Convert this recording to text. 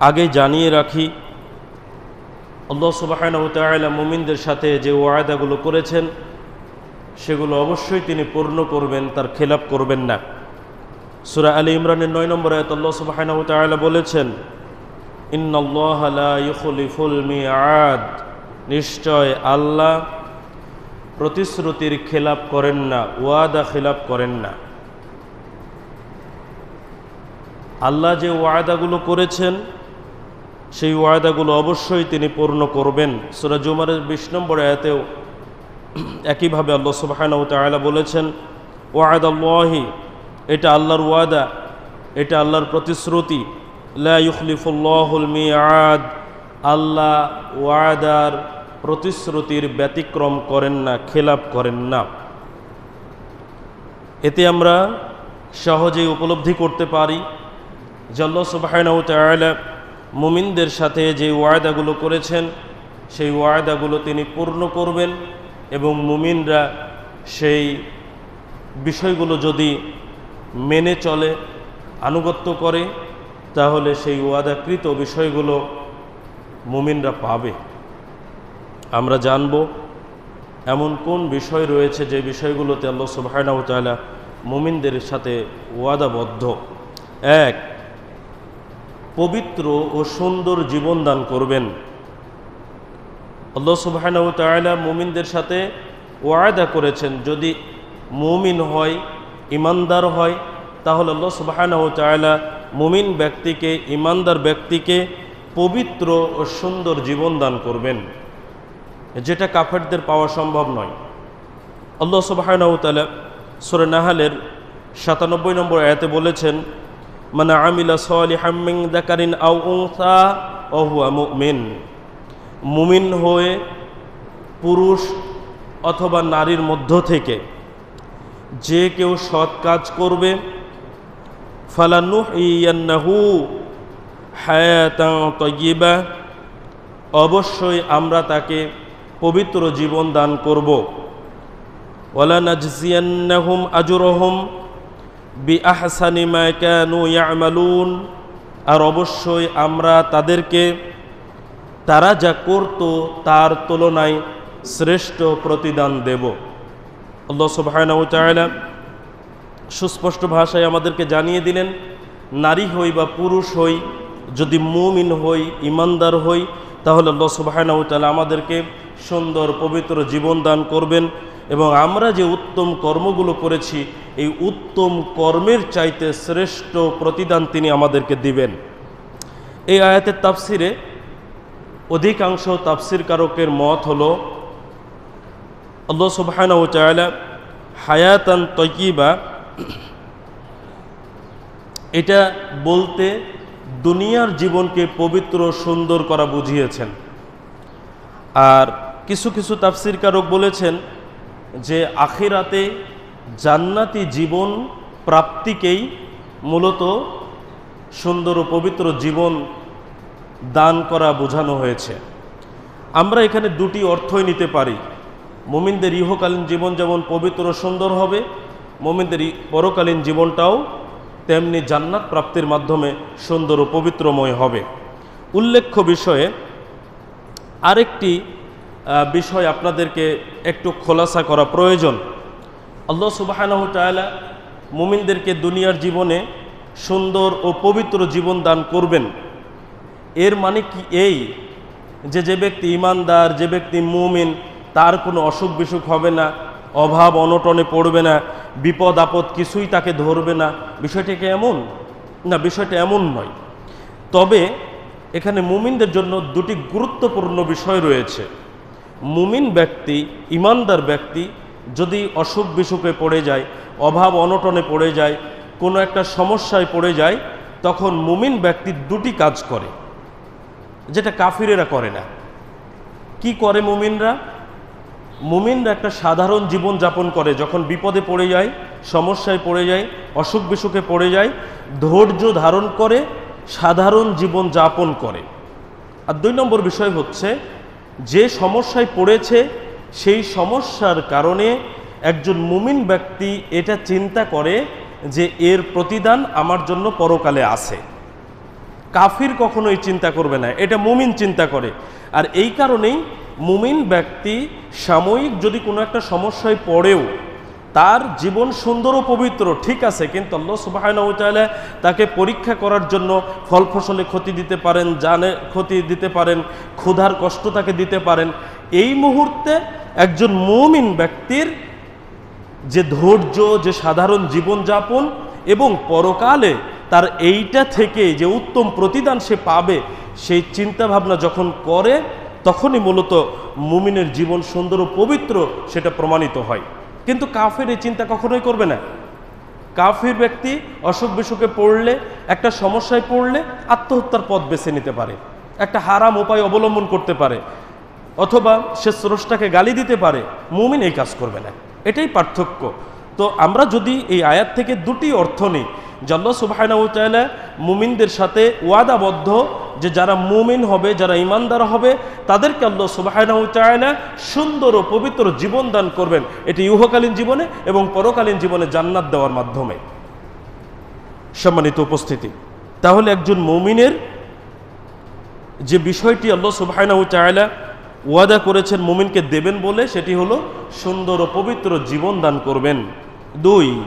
আগে জানিয়ে রাখি, আল্লাহ সুবাহানতালা মুমিনদের সাথে যে ওয়াদাগুলো করেছেন, সেগুলো অবশ্যই তিনি পূর্ণ করবেন, তার খেলাপ করবেন না। সুরা আলী ইমরানের নয় নম্বর আয়াত আল্লাহ সুবাহানতালা বলেছেন ইন্নআল্লাহলিফুল মিয়াদ নিশ্চয় আল্লাহ প্রতিশ্রুতির খেলাপ করেন না, ওয়াদা খেলাপ করেন না। আল্লাহ যে ওয়াদাগুলো করেছেন সেই ওয়াদাগুলো অবশ্যই তিনি পূর্ণ করবেন। সুরা জুমারের বিশ নম্বর আয়াতেও একইভাবে আল্লাহ সুবাহানাউ তালা বলেছেন ওয়াদ আল্লাহি এটা আল্লাহর ওয়াদা, এটা আল্লাহর প্রতিশ্রুতি। লা ইউখলিফুল্লাহুল মিয়াদ, আল্লাহ ওয়াদার প্রতিশ্রুতির ব্যতিক্রম করেন না খেলাপ করেন না। এতে আমরা সহজেই উপলব্ধি করতে পারি জল্লা সুবাহানাউ তালা মুমিনদের সাথে যে ওয়াদাগুলো করেছেন, সেই ওয়াদাগুলো তিনি পূর্ণ করবেন এবং মুমিনরা সেই বিষয়গুলো যদি মেনে চলে, আনুগত্য করে, তাহলে সেই ওয়াদাকৃত বিষয়গুলো মুমিনরা পাবে। আমরা জানব এমন কোন বিষয় রয়েছে যে বিষয়গুলোতে আল্লাহ তালা মুমিনদের সাথে ওয়াদাবদ্ধ। এক পবিত্র ও সুন্দর জীবন দান করবেন। আল্লাহ সুবাহানাউ তালা মুমিনদের সাথে ওয়াদা করেছেন, যদি মুমিন হয় ইমানদার হয়, তাহলে আল্লাহ সুবাহানাউ তালা মুমিন ব্যক্তিকে ইমানদার ব্যক্তিকে পবিত্র ও সুন্দর জীবন দান করবেন। যেটা কাফেরদের পাওয়া সম্ভব নয়। আল্লাহ সুবাহানাউ তালা সুরে নাহালের সাতানব্বই নম্বর আয়াতে বলেছেন মানে আমিলা সলি হামিং দাকারিন আউ উংসা অহুয়া মুমিন মুমিন হয়ে পুরুষ অথবা নারীর মধ্য থেকে যে কেউ সৎ কাজ করবে ফালানুহ ইয়ান্নাহু হায়াতাং তয়িবা, অবশ্যই আমরা তাকে পবিত্র জীবন দান করব। ওয়ালা নাজজিয়ান্নাহুম আজরহুম ইয়ামালুন। আর অবশ্যই আমরা তাদেরকে, তারা যা করত তার তুলনায় শ্রেষ্ঠ প্রতিদান দেব। আল্লাহ সুস্পষ্ট ভাষায় আমাদেরকে জানিয়ে দিলেন, নারী হই বা পুরুষ হই, যদি মুমিন হই, ইমানদার হই, তাহলে আল্লাহ সুবহানাহু তাআলা আমাদেরকে সুন্দর পবিত্র জীবন দান করবেন। এবং আমরা যে উত্তম কর্মগুলো করেছি, এই উত্তম কর্মের চাইতে শ্রেষ্ঠ প্রতিদান তিনি আমাদেরকে দিবেন। এই আয়াতের তাফসিরে অধিকাংশ তাফসির কারকের মত হল, আল্লাহ সুবহানাহু তাআলা হায়াতান তয়িবা এটা বলতে দুনিয়ার জীবনকে পবিত্র, সুন্দর করা বুঝিয়েছেন। আর কিছু কিছু তাফসির কারক বলেছেন যে আখিরাতে জান্নাতি জীবন প্রাপ্তিকেই মূলত সুন্দর ও পবিত্র জীবন দান করা বোঝানো হয়েছে। আমরা এখানে দুটি অর্থই নিতে পারি। মোমিনদের ইহকালীন জীবন যেমন পবিত্র সুন্দর হবে, মোমিনদের পরকালীন জীবনটাও তেমনি জান্নাত প্রাপ্তির মাধ্যমে সুন্দর ও পবিত্রময় হবে। উল্লেখ্য বিষয়ে আরেকটি বিষয় আপনাদেরকে একটু খোলাসা করা প্রয়োজন। আল্লাহ তালা মুমিনদেরকে দুনিয়ার জীবনে সুন্দর ও পবিত্র জীবন দান করবেন। এর মানে কি এই যে যে ব্যক্তি ইমানদার, যে ব্যক্তি মুমিন, তার কোনো অসুখ বিসুখ হবে না, অভাব অনটনে পড়বে না, বিপদ আপদ কিছুই তাকে ধরবে না। বিষয়টা কি এমন? না, বিষয়টা এমন নয়। তবে এখানে মুমিনদের জন্য দুটি গুরুত্বপূর্ণ বিষয় রয়েছে। মুমিন ব্যক্তি, ইমানদার ব্যক্তি যদি অসুখ বিসুখে পড়ে যায়, অভাব অনটনে পড়ে যায়, কোনো একটা সমস্যায় পড়ে যায়, তখন মুমিন ব্যক্তি দুটি কাজ করে, যেটা কাফিরেরা করে না। কি করে মুমিনরা? মুমিনরা একটা সাধারণ জীবন যাপন করে, যখন বিপদে পড়ে যায়, সমস্যায় পড়ে যায়, অসুখ বিসুখে পড়ে যায়, ধৈর্য ধারণ করে, সাধারণ জীবন যাপন করে। আর দুই নম্বর বিষয় হচ্ছে যে সমস্যায় পড়েছে, সেই সমস্যার কারণে একজন মুমিন ব্যক্তি এটা চিন্তা করে যে এর প্রতিদান আমার জন্য পরকালে আছে। কাফির কখনোই চিন্তা করবে না, এটা মুমিন চিন্তা করে। আর এই কারণেই মুমিন ব্যক্তি সাময়িক যদি কোনো একটা সমস্যায় পড়েও তার জীবন সুন্দর ও পবিত্র, ঠিক আছে, কিন্তু আল্লাহ তাআলা তাকে পরীক্ষা করার জন্য ফল ফসলে ক্ষতি দিতে পারেন, জানে, ক্ষতি দিতে পারেন, ক্ষুধার কষ্ট তাকে দিতে পারেন। এই মুহূর্তে একজন মুমিন ব্যক্তির যে ধৈর্য, যে সাধারণ জীবনযাপন এবং পরকালে তার এইটা থেকে যে উত্তম প্রতিদান সে পাবে, সেই চিন্তা ভাবনা যখন করে, তখনই মূলত মুমিনের জীবন সুন্দর ও পবিত্র সেটা প্রমাণিত হয়। কিন্তু কাফের এই চিন্তা কখনোই করবে না। কাফির ব্যক্তি অসুখ বিসুখে পড়লে, একটা সমস্যায় পড়লে আত্মহত্যার পথ বেছে নিতে পারে। একটা হারাম উপায় অবলম্বন করতে পারে। অথবা সে স্রষ্টাকে গালি দিতে পারে। মুমিন এই কাজ করবে না। এটাই পার্থক্য। তো আমরা যদি এই আয়াত থেকে দুটি অর্থ নিই জাল্লা সুবাহানাউতালা মুমিনদের সাথে ওয়াদাবদ্ধ যে যারা মুমিন হবে, যারা ইমানদার হবে, তাদেরকে আল্লাহ সুবাহানাউতালা সুন্দর ও পবিত্র জীবন দান করবেন। এটি ইহকালীন জীবনে এবং পরকালীন জীবনে জান্নাত দেওয়ার মাধ্যমে। সম্মানিত উপস্থিতি, তাহলে একজন মুমিনের যে বিষয়টি আল্লাহ সুবাহানাহু তাআলা ওয়াদা করেছেন মুমিনকে দেবেন বলে, সেটি হলো সুন্দর ও পবিত্র জীবন দান করবেন। দুই